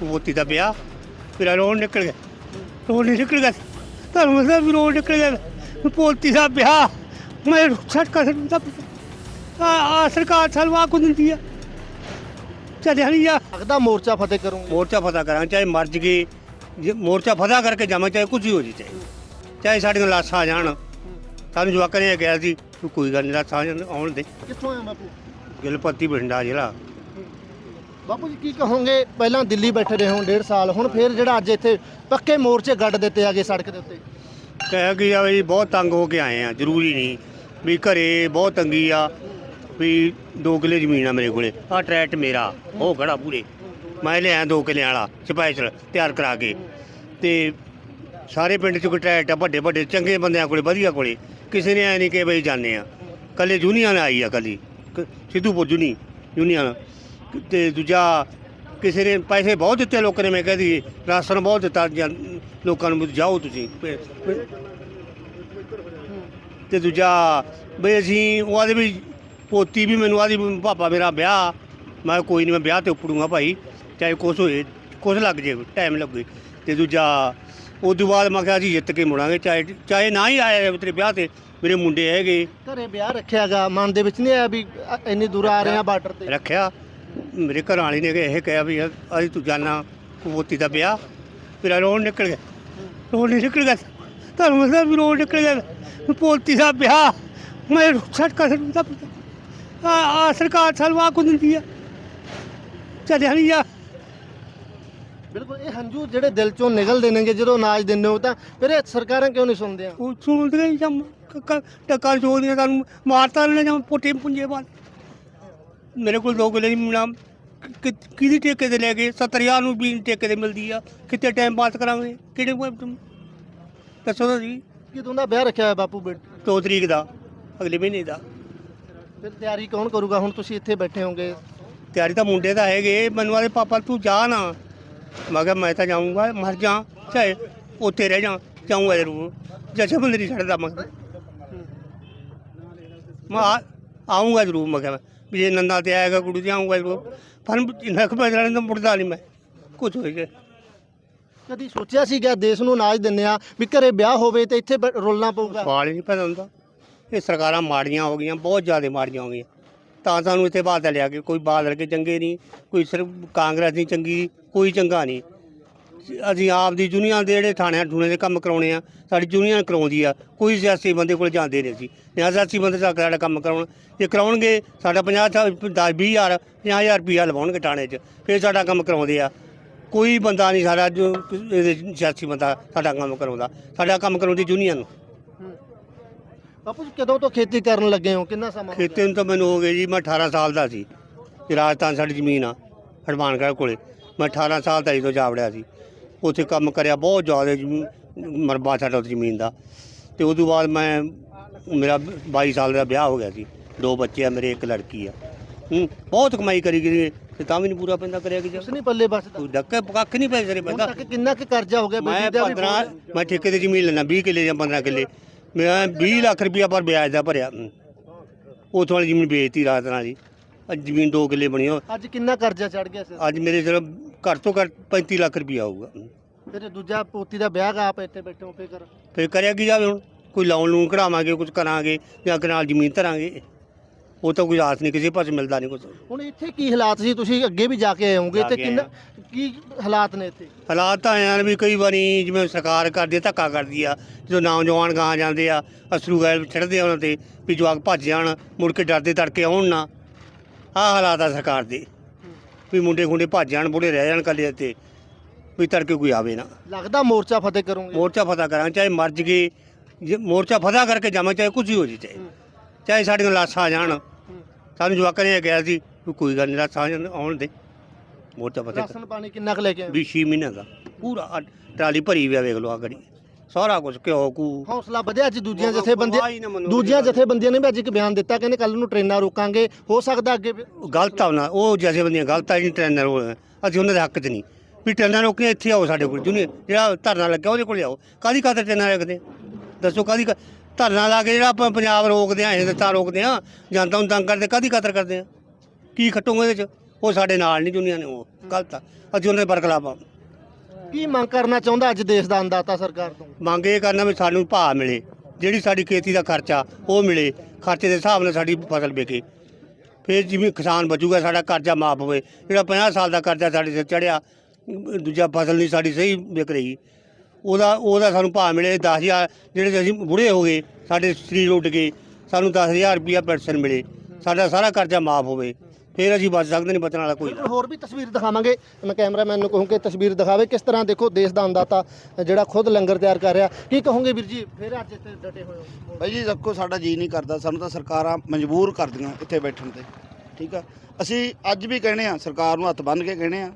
ਕੁਬੋਤੀ ਦਾ ਵਿਆਹ ਫਿਰ ਰੋਣ ਨਿਕਲ ਗਿਆ ਰੋਣ ਨਹੀਂ ਨਿਕਲ ਗਿਆ ਤੁਹਾਨੂੰ ਮਤਲਬ ਵੀ ਰੋਣ ਨਿਕਲ ਗਿਆ ਪੋਤੀ ਦਾ ਵਿਆਹ ਮੈਂ ਛੱਟ ਕਰ ਦਾ ਆ ਆ ਸਰਕਾਰ ਆ ਕੋ ਦਿੰਦੀ ਆ। ਚੱਲਿਆ ਨਹੀਂ ਆ। ਲੱਗਦਾ ਮੋਰਚਾ ਫਤਿਹ ਕਰੂੰਗੇ। ਮੋਰਚਾ ਫਤਿਹ ਕਰਾਂ ਚਾਹੇ ਮਰ ਜਗੇ ਜੇ ਮੋਰਚਾ ਫਤਿਹ ਕਰਕੇ ਜਾਵਾਂ ਚਾਹੇ ਕੁਝ ਹੀ ਹੋ ਜੀ ਚਾਹੇ। ਚਾਹੇ ਸਾਡੀਆਂ ਲਾਸ਼ਾਂ ਆ ਜਾਣ। ਸਾਨੂੰ ਜਵਾਕਾਂ ਨੇ ਕਿਹਾ ਸੀ ਕੋਈ ਗੱਲ ਨਹੀਂ ਲਾਸ਼ਾਂ ਆ ਆਉਣ ਦੇ। ਕਿੱਥੋਂ ਆਏ ਬਾਪੂ? ਗਿਲਪੱਤੀ ਬਠਿੰਡਾ ਜ਼ਿਲ੍ਹਾ। ਬਾਪੂ ਜੀ, ਕੀ ਕਹੋਗੇ? ਪਹਿਲਾਂ ਦਿੱਲੀ ਬੈਠੇ ਰਹੇ ਹੋ ਡੇਢ ਸਾਲ, ਹੁਣ ਫੇਰ ਜਿਹੜਾ ਅੱਜ ਇੱਥੇ ਪੱਕੇ ਮੋਰਚੇ ਗੱਡ ਦਿੱਤੇ ਆਗੇ ਸੜਕ ਦੇ ਉੱਤੇ? ਕਹਿ ਕਿ ਆ ਵੀ ਬਹੁਤ ਤੰਗ ਹੋ ਕੇ ਆਏ ਆ, ਜ਼ਰੂਰੀ ਨਹੀਂ ਵੀ ਘਰੇ ਬਹੁਤ ਤੰਗੀ ਆ ਵੀ 2 ਕਿੱਲੇ ਜ਼ਮੀਨ ਆ ਮੇਰੇ ਕੋਲੇ ਆ ਟਰੈਕਟ ਮੇਰਾ, ਉਹ ਖੜਾ ਪੂਰੇ। ਮੈਂ ਲਿਆ 2 ਕਿੱਲਿਆਂ ਵਾਲਾ, ਸਪੈਸ਼ਲ ਤਿਆਰ ਕਰਾ ਕੇ। ਤੇ ਸਾਰੇ ਪਿੰਡ ਚ ਕੋਈ ਟਰੈਕਟ ਆ, ਵੱਡੇ ਵੱਡੇ, ਚੰਗੇ ਬੰਦਿਆਂ ਕੋਲੇ, ਵਧੀਆ ਕੋਲੇ, ਕਿਸੇ ਨੇ ਐ ਨਹੀਂ ਕਿ ਬਈ ਜਾਣੇ ਆ। ਕੱਲੇ ਜੂਨੀਅਰ ਆਈ ਆ ਕੱਲੀ, ਕ- ਸਿੱਧੂਪੁਰ ਜੁਨੀ ਯੂਨੀਅਨ। ਤੇ ਦੂਜਾ ਕਿਸੇ ਨੇ ਪੈਸੇ ਬਹੁਤ ਦਿੱਤੇ ਲੋਕਾਂ ਨੇ ਮੈਂ ਕਹਦੀ ਰਾਸ਼ਨ ਬਹੁਤ ਦਿੱਤਾ ਲੋਕਾਂ ਨੂੰ ਵੀ ਜਾਓ ਤੁਸੀਂ। ਪ- ਪ- ਤੇ ਦੂਜਾ ਬਈ ਅਸੀਂ ਉਹ ਆਦੇ ਵੀ ਪੋਤੀ ਵੀ ਮੈਨੂੰ ਆਦੀ ਪਾਪਾ ਮੇਰਾ ਵਿਆਹ ਮੈਂ ਕਿਹਾ ਕੋਈ ਨਹੀਂ ਮੈਂ ਵਿਆਹ ਤੇ ਉਪੜੂਗਾ ਭਾਈ ਚਾਹੇ ਕੁਛ ਹੋਏ ਕੁਛ ਲੱਗ ਜੇ ਟਾਈਮ ਲੱਗੇ। ਤੇ ਦੂਜਾ ਉਸ ਤੋਂ ਬਾਅਦ ਮੈਂ ਕਿਹਾ ਅਸੀਂ ਜਿੱਤ ਕੇ ਮੁੜਾਂਗੇ ਚਾਹੇ ਚਾਹੇ ਨਾ ਹੀ ਆਏ ਤੇਰੇ ਵਿਆਹ ਤੇ ਮੇਰੇ ਮੁੰਡੇ ਹੈਗੇ। ਘਰੇ ਵਿਆਹ ਰੱਖਿਆਗਾ ਮਨ ਦੇ ਵਿੱਚ ਨਹੀਂ ਆਇਆ ਵੀ ਅ- ਇੰਨੀ ਦੂਰ ਆ ਰਹੇ ਆ ਬਾਰਡਰ ਤੇ। ਰੱਖਿਆ। ਮੇਰੇ ਘਰ ਵਾਲੀ ਨੇ ਇਹ ਕਿਹਾ ਵੀ ਅਸੀਂ ਤੂੰ ਜਾਣਾ ਕੁਬੋਤੀ ਦਾ ਵਿਆਹ। ਫਿਰ ਰੋਣ ਨਿਕਲ ਗਿਆ। ਰੋਣ ਨਹੀਂ ਨਿਕਲ ਗਿਆ। ਤੁਹਾਨੂੰ ਮਤਲਬ ਵੀ ਰੋਣ ਨਿਕਲ ਗਿਆ। ਪੋਤੀ ਦਾ ਵਿਆਹ। ਮੈਂ ਛੱਟ ਕਰ ਦਾ ਆ ਆ ਸਰਕਾਰ ਆ ਕੋ ਦਿੰਦੀ ਆ। ਚੱਲਿਆ ਨਹੀਂ ਆ। ਬਿਲਕੁਲ ਇਹ ਹੰਝੂ ਜਿਹੜੇ ਦਿਲ ਚੋਂ ਨਿਕਲਦੇ ਨੇਗੇ ਜਦੋਂ ਅਨਾਜ ਦਿੰਦੇ ਹੋ ਤਾਂ ਫਿਰ ਇਹ ਸਰਕਾਰਾਂ ਕਿਉਂ ਨਹੀਂ ਸੁਣਦੀਆਂ ਉਹ ਸੁਣਦੇ ਹੀ ਜਮ ਟੱਕਾ ਚੋਦੀਆਂ ਤੁਹਾਨੂੰ ਮਾਰਤਾ ਨੇ ਜਾਂ ਪੋਟੇ ਪੁੰਜੇ ਬਾਲ ਮੇਰੇ ਕੋਲ ਦੋ ਕਿਲੇ ਦੀ ਨਾਮ ਕਿਹਦੀ ਠੇਕੇ ਤੇ ਲੈ ਗਏ? 70000 ਨੂੰ ਵੀ ਠੇਕੇ ਤੇ ਮਿਲਦੀ ਆ। ਕਿਤੇ ਟਾਈਮ ਪਾਸ ਕਰਾਂਗੇ? ਕਿਹੜੇ ਕੋਲ ਤੁਮ ਦੱਸੋ ਤਾਂ ਜੀ। ਕਿਦੋਂ ਦਾ ਵਿਆਹ ਰੱਖਿਆ ਹੈ ਬਾਪੂ ਬੇਟ? 2 ਤਰੀਕ ਦਾ ਅਗਲੇ ਮਹੀਨੇ ਦਾ। ਫਿਰ ਤਿਆਰੀ ਕੌਣ ਕਰੂਗਾ? ਹੁਣ ਤੁਸੀਂ ਇੱਥੇ ਬੈਠੇ ਹੋਗੇ ਤਿਆਰੀ ਤਾਂ ਮੁੰਡੇ ਦਾ ਹੈਗੇ। ਮੈਨੂੰ ਆਦੇ ਪਾਪਾ ਤੂੰ ਜਾ ਨਾ। ਮੈਂ ਕਿਹਾ ਮੈਂ ਤਾਂ ਜਾਊਂਗਾ ਮਰ ਜਾ। ਚਾਹੇ ਉੱਥੇ ਰਹਿ ਜਾ ਜਾਊਂਗਾ ਜ਼ਰੂਰ। ਜੱਥੇ ਬੰਦੇ ਨਹੀਂ ਛੱਡਦਾ ਮੈਂ। ਮੈਂ ਆ- ਆਊਂਗਾ ਜ਼ਰੂਰ ਮੈਂ ਕਿਹਾ। ਜੇ ਨੰਦਾ ਤੇ ਆਏਗਾ ਕੁੜੀ ਤੇ ਆਊਂਗਾ ਜ਼ਰੂਰ ਪਰ ਇੰਨਾ ਕੁ ਪੈਸੇ ਲੈਣ ਤਾਂ ਮੁੜਦਾ ਨਹੀਂ ਮੈਂ। ਕੁਝ ਹੋਏ ਜੇ ਕਦੀ ਸੋਚਿਆ ਸੀਗਾ ਦੇਸ਼ ਨੂੰ ਅਨਾਜ ਦਿੰਦੇ ਆ ਵੀ ਘਰੇ ਵਿਆਹ ਹੋਵੇ ਤੇ ਇੱਥੇ ਬ- ਰੋਲਣਾ ਪਊਗਾ? ਸਵਾਲ ਹੀ ਨਹੀਂ ਪੈਦਾ ਹੁੰਦਾ। ਇਹ ਸਰਕਾਰਾਂ ਮਾੜੀਆਂ ਹੋ ਗਈਆਂ ਬਹੁਤ ਜ਼ਿਆਦਾ ਮਾੜੀਆਂ ਹੋ ਗਈਆਂ। ਤਾਂ ਸਾਨੂੰ ਇੱਥੇ ਬਾਦਲ ਲਿਆ ਕੇ ਕੋਈ ਬਾਦਲ ਕੇ ਚੰਗੇ ਨਹੀਂ ਕੋਈ ਸਿਰਫ ਕਾਂਗਰਸ ਨਹੀਂ ਚੰਗੀ ਕੋਈ ਚੰਗਾ ਨਹੀਂ। ਅਸੀਂ ਆਪ ਦੀ ਯੂਨੀਅਨ ਦੇ ਜਿਹੜੇ ਥਾਣਿਆਂ ਠੂਣੇ ਦੇ ਕੰਮ ਕਰਾਉਣੇ ਆ ਸਾਡੀ ਯੂਨੀਅਨ ਕਰਾਉਂਦੀ ਆ। ਕੋਈ ਸਿਆਸੀ ਬੰਦੇ ਕੋਲ ਜਾਂਦੇ ਨਹੀਂ ਅਸੀਂ। ਜਾਂ ਸਿਆਸੀ ਬੰਦੇ ਦਾ ਸਾਡਾ ਕੰਮ ਕਰਾਉਣ। ਜੇ ਕਰਾਉਣਗੇ ਸਾਡਾ 50 10 20 ਹਜ਼ਾਰ 50000 ਰੁਪਈਆ ਲਵਾਉਣਗੇ ਥਾਣੇ 'ਚ ਫਿਰ ਸਾਡਾ ਕੰਮ ਕਰਾਉਂਦੇ ਆ। ਕੋਈ ਬੰਦਾ ਨਹੀਂ ਸਾਡਾ ਜੋ ਇਹਦੇ ਸਿਆਸੀ ਬੰਦਾ ਸਾਡਾ ਕੰਮ ਕਰਾਉਂਦਾ। ਸਾਡਾ ਕੰਮ ਕਰਾਉਂਦੀ ਯੂਨੀਅਨ ਬਾਪੂ ਜੀ ਕਦੋਂ ਤੋਂ ਖੇਤੀ ਕਰਨ ਲੱਗੇ ਹੋ? ਕਿੰਨਾ ਸਮਾਂ ਗਿਆ? ਖੇਤੀ ਨੂੰ ਤਾਂ ਮੈਨੂੰ ਹੋ ਗਏ ਜੀ ਮੈਂ 18 ਸਾਲ ਦਾ ਸੀ। ਰਾਜਸਥਾਨ ਸਾਡੀ ਜ਼ਮੀਨ ਆ ਹਰਮਾਨਗੜ੍ਹ ਕੋਲੇ। ਮੈਂ 18 ਸਾਲ ਦਾ ਜਦੋਂ ਜਾਵੜਿਆ ਸੀ। ਉੱਥੇ ਕੰਮ ਕਰਿਆ ਬਹੁਤ ਜ਼ਿਆਦਾ ਮਰਬਾ ਸਾਡਾ ਉੱਥੇ ਜ਼ਮੀਨ ਦਾ। ਤੇ ਉਸ ਤੋਂ ਬਾਅਦ ਮੈਂ ਮੇਰਾ 22 ਸਾਲ ਦਾ ਵਿਆਹ ਹੋ ਗਿਆ ਸੀ। ਦੋ ਬੱਚੇ ਆ ਮੇਰੇ ਇੱਕ ਲੜਕੀ ਆ। ਹੂੰ ਬਹੁਤ ਕਮਾਈ ਕਰੀ ਗਈ ਤੇ ਤਾਂ ਵੀ ਨਹੀਂ ਪੂਰਾ ਪੈਂਦਾ ਕਰਿਆ ਕਿ ਕੁਛ ਨਹੀਂ ਪੱਲੇ ਬਸਦਾ ਕੋਈ ਡੱਕੇ ਕੱਖ ਨਹੀਂ ਪੈਸੇ ਹੁਣ ਪੈਂਦਾ ਤੱਕ ਕਿੰਨਾ ਕੁ ਕਰਜ਼ਾ ਹੋ ਗਿਆ ਮੈਂ ਬੇਟੀ ਦਾ ਵੀ 15 ਮੈਂ ਠੇਕੇ ਤੇ ਜ਼ਮੀਨ ਲੈਣਾ 20 ਕਿੱਲੇ ਜਾਂ 15 ਕਿੱਲੇ। ਮੈਂ 20 ਲੱਖ ਰੁਪਇਆ ਪਰ ਵਿਆਜ ਦਾ ਭਰਿਆ ਉਥੋਂ ਵਾਲੀ ਜ਼ਮੀਨ ਵੇਚਤੀ ਰਾਤ ਨਾਲ ਹੀ। ਅੱਜ ਜ਼ਮੀਨ 2 ਕਿੱਲੇ ਬਣੀ ਉਹ ਅੱਜ ਕਿੰਨਾ ਕਰਜ਼ਾ ਚੜ ਗਿਆ ਸਿਰ? ਅੱਜ ਮੇਰੇ ਸਿਰ ਘੱਟ ਤੋਂ ਘੱਟ 35 ਲੱਖ ਰੁਪਇਆ ਆਊਗਾ। ਫਿਰ ਦੂਜਾ ਪੋਤੀ ਦਾ ਵਿਆਹ ਗਾ ਆਪ ਇੱਥੇ ਬੈਠੇ ਹੋ ਫਿਕਰ ਫਿਰ ਕਰਿਆ ਕੀ ਜਾਵੇ ਹੁਣ? ਕੋਈ ਲੋਨ ਲੂਨ ਕਢਾਵਾਂਗੇ ਕੁਝ ਕਰਾਂਗੇ ਜਾਂ ਕਨਾਲ ਜ਼ਮੀਨ ਧਰਾਂਗੇ। ਉਹ ਤਾਂ ਕੋਈ ਆਸ ਨਹੀਂ ਕਿਸੇ ਪਾਸੇ ਮਿਲਦਾ ਨਹੀਂ ਕੁਝ ਹੁਣ ਇੱਥੇ ਕੀ ਹਾਲਾਤ ਸੀ? ਤੁਸੀਂ ਅੱਗੇ ਵੀ ਜਾ ਕੇ ਆਏ ਹੋਗੇ ਜਾ ਤੇ ਕਿੰਨਾ ਕੀ ਹਾਲਾਤ ਨੇ ਇੱਥੇ? ਹਾਲਾਤ ਤਾਂ ਨੇ ਵੀ ਕਈ ਵਾਰੀ ਜਿਵੇਂ ਸਰਕਾਰ ਕਰਦੀ ਆ ਧੱਕਾ ਕਰਦੀ ਆ। ਜਦੋਂ ਨੌਜਵਾਨ ਗਾਂ ਜਾਂਦੇ ਆ ਅਸਰੂ ਗੈਲ ਚੜ੍ਹਦੇ ਆ ਉਹਨਾਂ ਤੇ ਵੀ ਜਵਾਕ ਭੱਜ ਜਾਣ ਮੁੜ ਕੇ ਡਰਦੇ ਤੜਕੇ ਆਉਣ ਨਾ। ਆਹ ਹਾਲਾਤ ਆ ਸਰਕਾਰ ਦੇ। ਵੀ ਮੁੰਡੇ ਖੁੰਡੇ ਭੱਜ ਜਾਣ ਬੁੜੇ ਰਹਿ ਜਾਣ ਕੱਲੇ ਤੇ ਵੀ ਤੜਕੇ ਕੋਈ ਆਵੇ ਨਾ। ਲੱਗਦਾ ਮੋਰਚਾ ਫਤਿਹ ਕਰੋਗੇ? ਮੋਰਚਾ ਫਤਹ ਕਰਾਂ ਚਾਹੇ ਮਰ ਜਗੇ ਜੇ ਮੋਰਚਾ ਫਤਹ ਕਰਕੇ ਜਾਵਾਂ ਚਾਹੇ ਕੁਝ ਹੀ ਹੋ ਜੀ ਚਾਹੇ ਚਾਹੇ ਸਾਡੀਆਂ ਲਾਸ਼ਾਂ ਆ ਜਾਣ। ਸਾਨੂੰ ਜਵਾਕਾਂ ਨੇ ਇਹ ਕਿਹਾ ਸੀ ਵੀ ਕੋਈ ਗੱਲ ਨਹੀਂ ਲਾਸ਼ਾਂ ਆ ਜਾਣ, ਆਉਣ ਦੇ। ਮੋਰਚਾ ਫਤਹ ਕਰ ਰਾਸ਼ਨ ਪਾਣੀ ਕਿੰਨਾ ਕੁ ਲੈ ਕੇ ਆਏ? ਵੀ 6 ਮਹੀਨਿਆਂ ਦਾ। ਪੂਰਾ ਆਹ ਟਰਾਲੀ ਭਰੀ ਹੋਈ ਆ ਵੇਖ ਲਓ ਆ ਗੜੀ। ਸਾਰਾ ਕੁਝ ਘਿਓ ਕੂ ਹੌਸਲਾ ਵਧਿਆ ਅੱਜ ਦੂਜੀਆਂ ਜਥੇਬੰਦੀਆਂ ਦੂਜੀਆਂ ਜਥੇਬੰਦੀਆਂ ਨੇ ਵੀ ਅੱਜ ਇੱਕ ਬਿਆਨ ਦਿੱਤਾ ਕਹਿੰਦੇ ਕੱਲ ਨੂੰ ਟ੍ਰੇਨਾਂ ਰੋਕਾਂਗੇ। ਹੋ ਸਕਦਾ ਅੱਗੇ ਵੀ- ਗਲਤ ਆ ਨਾ ਉਹ ਜੈਸੇ ਬੰਦੀਆਂ ਗਲਤ ਆ ਜੀ ਟ੍ਰੇਨਰ ਉਹ ਅਸੀਂ ਉਹਨਾਂ ਦੇ ਹੱਕ 'ਚ ਨਹੀਂ। ਵੀ ਟ੍ਰੇਨਰ ਰੋਕੀਆਂ ਇੱਥੇ ਆਓ ਸਾਡੇ ਕੋਲ। ਜੁਨੀ ਜਿਹੜਾ ਧਰਨਾ ਲੱਗਿਆ ਉਹਦੇ ਕੋਲ ਆਓ। ਕਾਦੀ ਖਾਤਰ ਟ੍ਰੇਨਰ ਰੱਖਦੇ ਆ? ਦੱਸੋ ਕਾਦੀ ਧਰਨਾ ਲਾ ਕੇ ਜਿਹੜਾ ਆਪਾਂ ਪੰਜਾਬ ਰੋਕਦੇ ਆ ਤਾਂ ਰੋਕਦੇ ਆ ਜਨਤਾ ਨੂੰ ਤੰਗ ਕਰਦੇ ਕਾਦੀ ਖਾਤਰ ਕਰਦੇ ਆ? ਕੀ ਖੱਟੋਗੇ ਇਹਦੇ 'ਚ? ਉਹ ਸਾਡੇ ਨਾਲ ਨਹੀਂ ਦੁਨੀਆ ਨੇ ਉਹ। ਗਲਤ ਆ। ਅਸੀਂ ਉਹਨਾਂ ਦੇ ਬਰਖਲਾਫ ਆ। ਕੀ ਮੰਗ ਕਰਨਾ ਚਾਹੁੰਦਾ ਅੱਜ ਦੇਸ਼ ਦਾ ਅੰਦਾਤਾ ਸਰਕਾਰ ਤੋਂ? ਮੰਗ ਇਹ ਕਰਨਾ ਵੀ ਸਾਨੂੰ ਭਾਅ ਮਿਲੇ, ਜਿਹੜੀ ਸਾਡੀ ਖੇਤੀ ਦਾ ਖਰਚਾ, ਉਹ ਮਿਲੇ, ਖਰਚੇ ਦੇ ਹਿਸਾਬ ਨਾਲ ਸਾਡੀ ਫਸਲ ਵਿਕੇ। ਫਿਰ ਜਿਵੇਂ ਕਿਸਾਨ ਬਚੂਗਾ, ਸਾਡਾ ਕਰਜ਼ਾ ਮਾਫ ਹੋਵੇ, ਜਿਹੜਾ 50 ਸਾਲ ਦਾ ਕਰਜ਼ਾ ਸਾਡੇ ਸਿਰ ਚੜਿਆ, ਦੂਜਾ ਫਸਲ ਨਹੀਂ ਸਾਡੀ ਸਹੀ ਵਿਕ ਰਹੀ। ਉਹਦਾ ਉਹਦਾ ਸਾਨੂੰ ਭਾਅ ਮਿਲੇ 10000 ਜਿਹੜੇ ਅਸੀਂ ਬੁੜੇ ਹੋ ਗਏ, ਸਾਡੇ ਸਰੀਰ ਉੱਡ ਗਏ, ਸਾਨੂੰ 10000 ਰੁਪਇਆ ਪੈਨਸ਼ਨ ਮਿਲੇ, ਸਾਡਾ ਸਾਰਾ ਕਰਜ਼ਾ ਮਾਫ ਹੋਵੇ। ਫਿਰ ਅਸੀਂ ਬਚ ਸਕਦੇ ਨਹੀਂ ਬਚਣ ਵਾਲਾ ਕੋਈ। ਬਿਲਕੁਲ ਹੋਰ ਵੀ ਤਸਵੀਰ ਦਿਖਾਵਾਂਗੇ। ਮੈਂ ਕੈਮਰਾਮੈਨ ਨੂੰ ਕਹੂੰ ਕਿ ਤਸਵੀਰ ਦਿਖਾਵੇ ਕਿਸ ਤਰ੍ਹਾਂ ਦੇਖੋ ਦੇਸ਼ ਦਾ ਅੰਦਾਤਾ ਜਿਹੜਾ ਖੁਦ ਲੰਗਰ ਤਿਆਰ ਕਰ ਰਿਹਾ। ਕੀ ਕਹੋਗੇ ਵੀਰ ਜੀ? ਫਿਰ ਅੱਜ ਇੱਥੇ ਡਟੇ ਹੋਏ ਹੋ। ਭਾਈ ਜੀ ਦੇਖੋ ਸਾਡਾ ਜੀ ਨਹੀਂ ਕਰਦਾ। ਸਾਨੂੰ ਤਾਂ ਸਰਕਾਰਾਂ ਮਜਬੂਰ ਕਰਦੀਆਂ ਇੱਥੇ ਬੈਠਣ ਤੇ। ਠੀਕ ਆ? ਅਸੀਂ ਅੱਜ ਵੀ ਕਹਿੰਦੇ ਆ ਸਰਕਾਰ ਨੂੰ ਹੱਥ ਬੰਨ੍ਹ ਕੇ ਕਹਿੰਦੇ ਆ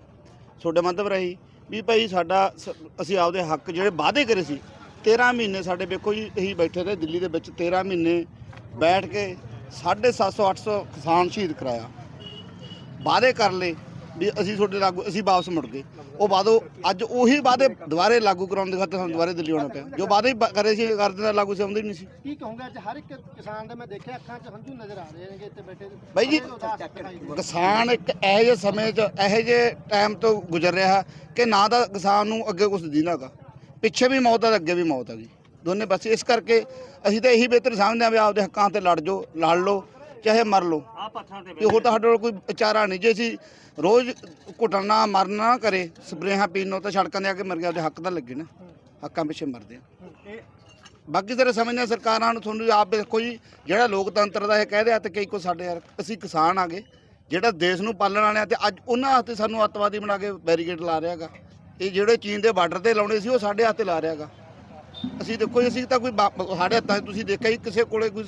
ਤੁਹਾਡੇ ਮੰਤਵ ਰਹੀ ਵੀ ਭਾਈ ਸਾਡਾ ਸ- ਅਸੀਂ ਆਪਦੇ ਹੱਕ ਜਿਹੜੇ ਵਾਅਦੇ ਕਰੇ ਸੀ 13 ਮਹੀਨੇ ਸਾਡੇ ਵੇਖੋ ਜੀ ਅਸੀਂ ਬੈਠੇ ਰਹੇ ਦਿੱਲੀ ਦੇ ਵਿੱਚ 13 ਮਹੀਨੇ ਬੈਠ ਕੇ 750 800 ਕਿਸਾਨ ਸ਼ਹੀਦ ਕਰਾਇਆ। ਵਾਅਦੇ ਕਰ ਲਏ ਵੀ ਅਸੀਂ ਤੁਹਾਡੇ ਲਾਗੂ ਅਸੀਂ ਵਾਪਸ ਮੁੜ ਗਏ। ਉਹ ਵਾਦੋ ਅੱਜ ਉਹੀ ਵਾਅਦੇ ਦੁਬਾਰੇ ਲਾਗੂ ਕਰਾਉਣ ਦੇ ਖਾਤਰ ਸਾਨੂੰ ਦੁਬਾਰੇ ਦਿੱਲੀ ਆਉਣਾ ਪਿਆ। ਜੋ ਵਾਅਦੇ ਹੀ ਕਰੇ ਸੀ ਕਰਦੇ ਤਾਂ ਲਾਗੂ ਸੇ ਹੁੰਦੇ ਹੀ ਨਹੀਂ ਸੀ। ਕੀ ਕਹੋਗੇ ਅੱਜ ਹਰ ਇੱਕ ਕਿਸਾਨ ਦੇ ਮੈਂ ਦੇਖਿਆ ਅੱਖਾਂ 'ਚ ਹੰਝੂ ਨਜ਼ਰ ਆ ਰਹੇ ਨੇ ਇੱਥੇ ਬੈਠੇ ਬਾਈ ਜੀ। ਕਿਸਾਨ ਇੱਕ ਇਹੋ ਜਿਹੇ ਸਮੇਂ 'ਚ ਇਹੋ ਜਿਹੇ ਟਾਈਮ ਤੋਂ ਗੁਜ਼ਰ ਰਿਹਾ ਕਿ ਨਾ ਤਾਂ ਕਿਸਾਨ ਨੂੰ ਅੱਗੇ ਕੁਝ ਦਿਨਾਗਾ ਪਿੱਛੇ ਵੀ ਮੌਤ ਆ ਤੇ ਅੱਗੇ ਵੀ ਮੌਤ ਆ ਜੀ। ਦੋਨੇ ਪਾਸੇ ਇਸ ਕਰਕੇ ਅਸੀਂ ਤਾਂ ਇਹੀ ਬਿਹਤਰ ਸਮਝਦੇ ਹਾਂ ਵੀ ਆਪਦੇ ਹੱਕਾਂ ਤੇ ਲੜ ਜਾਓ ਲੜ ਲਓ ਚਾਹੇ ਮਰ ਲਓ। ਆ ਪੱਥਰਾਂ ਤੇ ਕਿ ਉਹ ਤਾਂ ਸਾਡੇ ਕੋਲ ਕੋਈ ਚਾਰਾ ਨਹੀਂ ਜੇ ਅਸੀਂ ਰੋਜ਼ ਘੁੱਟਣਾ ਮਰਨਾ ਨਾ ਕਰੇ ਸਪਰੇਹਾਂ ਪੀਣੋਂ ਤਾਂ ਸੜਕਾਂ ਦੇ ਆ ਕੇ ਮਰ ਗਿਆ ਉਹਦੇ ਹੱਕ ਤਾਂ ਲੱਗੇ ਨਾ। ਹੱਕਾਂ ਪਿੱਛੇ ਮਰਦੇ ਆ। ਬਾਕੀ ਤੇਰੇ ਸਮਝਦੇ ਹਾਂ ਸਰਕਾਰਾਂ ਨੂੰ ਤੁਹਾਨੂੰ ਆਪ ਦੇਖੋ ਜੀ ਜਿਹੜਾ ਲੋਕਤੰਤਰ ਦਾ ਇਹ ਕਹਿ ਰਿਹਾ ਤੇ ਕਈ ਕੋ ਸਾਡੇ ਯਾਰ ਅਸੀਂ ਕਿਸਾਨ ਆਗੇ ਜਿਹੜਾ ਦੇਸ਼ ਨੂੰ ਪਾਲਣ ਵਾਲੇ ਆ ਤੇ ਅੱਜ ਉਹਨਾਂ ਹੱਥੇ ਸਾਨੂੰ ਅੱਤਵਾਦੀ ਬਣਾ ਕੇ ਬੈਰੀਕੇਡ ਲਾ ਰਿਹਾਗਾ ਇਹ ਜਿਹੜੇ ਚੀਨ ਦੇ ਬਾਰਡਰ ਤੇ ਲਾਉਣੇ ਸੀ ਉਹ ਸਾਡੇ ਹੱਥੇ ਲਾ ਰਿਹਾਗਾ ਅਸੀਂ ਦੇਖੋ ਜੀ, ਅਸੀਂ ਤਾਂ ਕੋਈ ਸਾਡੇ ਹੱਥਾਂ 'ਚ ਤੁਸੀਂ ਦੇਖਿਆ ਹੀ ਕਿਸੇ ਕੋਲੇ ਕੋਈ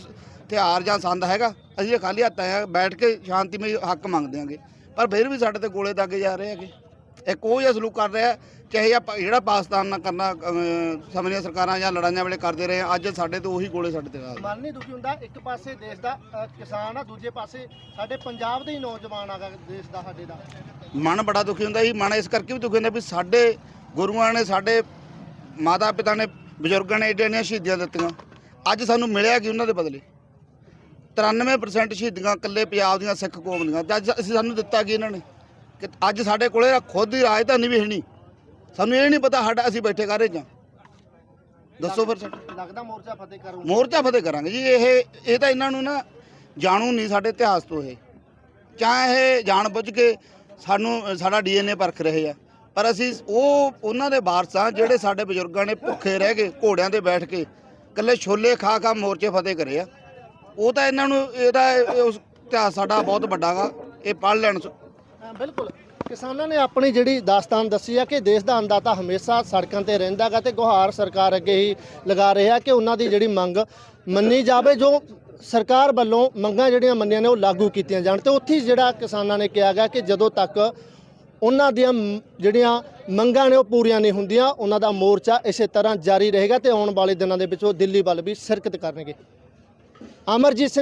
ਹਥਿਆਰ ਜਾਂ ਸੰਦ ਹੈਗਾ ਅਸੀਂ ਇਹ ਖਾਲੀ ਹੱਥਾਂ ਆ ਬੈਠ ਕੇ ਸ਼ਾਂਤੀਮਈ ਹੱਕ ਮੰਗਦੇ ਆਂਗੇ ਪਰ ਫਿਰ ਵੀ ਸਾਡੇ ਤੇ ਗੋਲੇ ਦਾਗੇ ਜਾ ਰਹੇ ਹੈਗੇ। ਇਹ ਕੋਈ ਜਿਹਾ ਸਲੂਕ ਕਰ ਰਿਹਾ ਚਾਹੇ ਆਪਾਂ ਜਿਹੜਾ ਪਾਕਿਸਤਾਨ ਨਾਲ ਕਰਨਾ ਸਮਝੀਆਂ ਸਰਕਾਰਾਂ ਜਾਂ ਲੜਾਈਆਂ ਵੇਲੇ ਕਰਦੇ ਰਹੇ ਆ, ਅੱਜ ਸਾਡੇ ਤੇ ਉਹੀ ਗੋਲੇ ਸਾਡੇ ਤੇ ਰਹੇ। ਮਨ ਨਹੀਂ ਦੁਖੀ ਹੁੰਦਾ ਇੱਕ ਪਾਸੇ ਦੇਸ਼ ਦਾ ਕਿਸਾਨ ਆ ਦੂਜੇ ਪਾਸੇ ਸਾਡੇ ਪੰਜਾਬ ਦੇ ਹੀ ਨੌਜਵਾਨ ਆਗਾ ਦੇਸ਼ ਦਾ ਸਾਡੇ ਦਾ। ਮਨ ਬੜਾ ਦੁਖੀ ਹੁੰਦਾ ਸੀ ਮਨ ਇਸ ਕਰਕੇ ਵੀ ਦੁਖੀ ਹੁੰਦਾ ਵੀ ਸਾਡੇ ਗੁਰੂਆਂ ਨੇ ਸਾਡੇ ਮਾਤਾ ਪਿਤਾ ਨੇ ਬਜ਼ੁਰਗਾਂ ਨੇ ਏਡੀਆਂ ਸ਼ਹੀਦੀਆਂ ਦਿੱਤੀਆਂ। ਅੱਜ ਸਾਨੂੰ ਮਿਲਿਆ ਕਿ ਉਹਨਾਂ ਦੇ ਬਦਲੇ? 93% ਸ਼ਹੀਦੀਆਂ ਇਕੱਲੇ ਪੰਜਾਬ ਦੀਆਂ ਸਿੱਖ ਕੌਮ ਦੀਆਂ। ਅੱਜ ਅਸੀਂ ਸਾਨੂੰ ਦਿੱਤਾ ਕੀ ਇਹਨਾਂ ਨੇ? ਕਿ ਅੱਜ ਸਾਡੇ ਕੋਲੇ ਖੁਦ ਦੀ ਰਾਜਧਾਨੀ ਵੀ ਹੈ ਨਹੀਂ। ਸਾਨੂੰ ਇਹ ਨਹੀਂ ਪਤਾ ਸਾਡਾ ਅਸੀਂ ਬੈਠੇ ਕਾਰੇ ਜਾਂ ਦੱਸੋ ਫਿਰ ਲੱਗਦਾ ਮੋਰਚਾ ਫਤਿਹ ਕਰੂ ਮੋਰਚਾ ਫਤਿਹ ਕਰਾਂਗੇ ਜੀ। ਇਹ ਇਹ ਤਾਂ ਇਹਨਾਂ ਨੂੰ ਨਾ ਜਾਣੂ ਨਹੀਂ ਸਾਡੇ ਇਤਿਹਾਸ ਤੋਂ ਇਹ। ਚਾਹੇ ਇਹ ਜਾਣ ਬੁੱਝ ਕੇ ਸਾਨੂੰ ਸਾਡਾ ਡੀਐਨਏ ਪਰਖ ਰਹੇ ਆ। ਪਰ ਅਸੀਂ ਉਹ ਉਹਨਾਂ ਦੇ ਵਾਰਸ ਜਿਹੜੇ ਸਾਡੇ ਬਜ਼ੁਰਗਾਂ ਨੇ ਭੁੱਖੇ ਰਹਿ ਕੇ ਘੋੜਿਆਂ ਤੇ ਬੈਠ ਕੇ ਇਕੱਲੇ ਛੋਲੇ ਖਾ ਖਾ ਮੋਰਚੇ ਫਤਿਹ ਕਰੇ ਆ। ਉਹ ਤਾਂ ਇਹਨਾਂ ਨੂੰ ਇਹਦਾ ਇਹ ਉਸ ਇਤਿਹਾਸ ਸਾਡਾ ਬਹੁਤ ਵੱਡਾ ਗਾ ਇਹ ਪੜ੍ਹ ਲੈਣ ਹਾਂ, ਬਿਲਕੁਲ। ਕਿਸਾਨਾਂ ਨੇ ਆਪਣੀ ਜਿਹੜੀ ਦਾਸਤਾਨ ਦੱਸੀ ਆ ਕਿ ਦੇਸ਼ ਦਾ ਅੰਦਾਤਾ ਹਮੇਸ਼ਾ ਸੜਕਾਂ ਤੇ ਰਹਿੰਦਾ ਗਾ ਤੇ ਗੁਹਾਰ ਸਰਕਾਰ ਅੱਗੇ ਹੀ ਲਗਾ ਰਿਹਾ ਕਿ ਉਹਨਾਂ ਦੀ ਜਿਹੜੀ ਮੰਗ ਮੰਨੀ ਜਾਵੇ ਜੋ ਸਰਕਾਰ ਵੱਲੋਂ ਮੰਗਾਂ ਜਿਹੜੀਆਂ ਮੰਨੀਆਂ ਨੇ ਉਹ ਲਾਗੂ ਕੀਤੀਆਂ ਜਾਣ। ਤੇ ਉੱਥੇ ਹੀ ਜਿਹੜਾ ਕਿਸਾਨਾਂ ਨੇ ਕਿਹਾ ਗਿਆ ਕਿ ਜਦੋਂ ਤੱਕ ਉਹਨਾਂ ਦੀਆਂ ਮ- ਜਿਹੜੀਆਂ ਮੰਗਾਂ ਨੇ ਉਹ ਪੂਰੀਆਂ ਨਹੀਂ ਹੁੰਦੀਆਂ ਉਹਨਾਂ ਦਾ ਮੋਰਚਾ ਇਸੇ ਤਰ੍ਹਾਂ ਜਾਰੀ ਰਹੇਗਾ ਤੇ ਆਉਣ ਵਾਲੇ ਦਿਨਾਂ ਦੇ ਵਿੱਚ ਉਹ ਦਿੱਲੀ ਵੱਲ ਵੀ ਸ਼ਿਰਕਤ ਕਰਨਗੇ। ਅਮਰਜੀਤ ਸਿੰਘ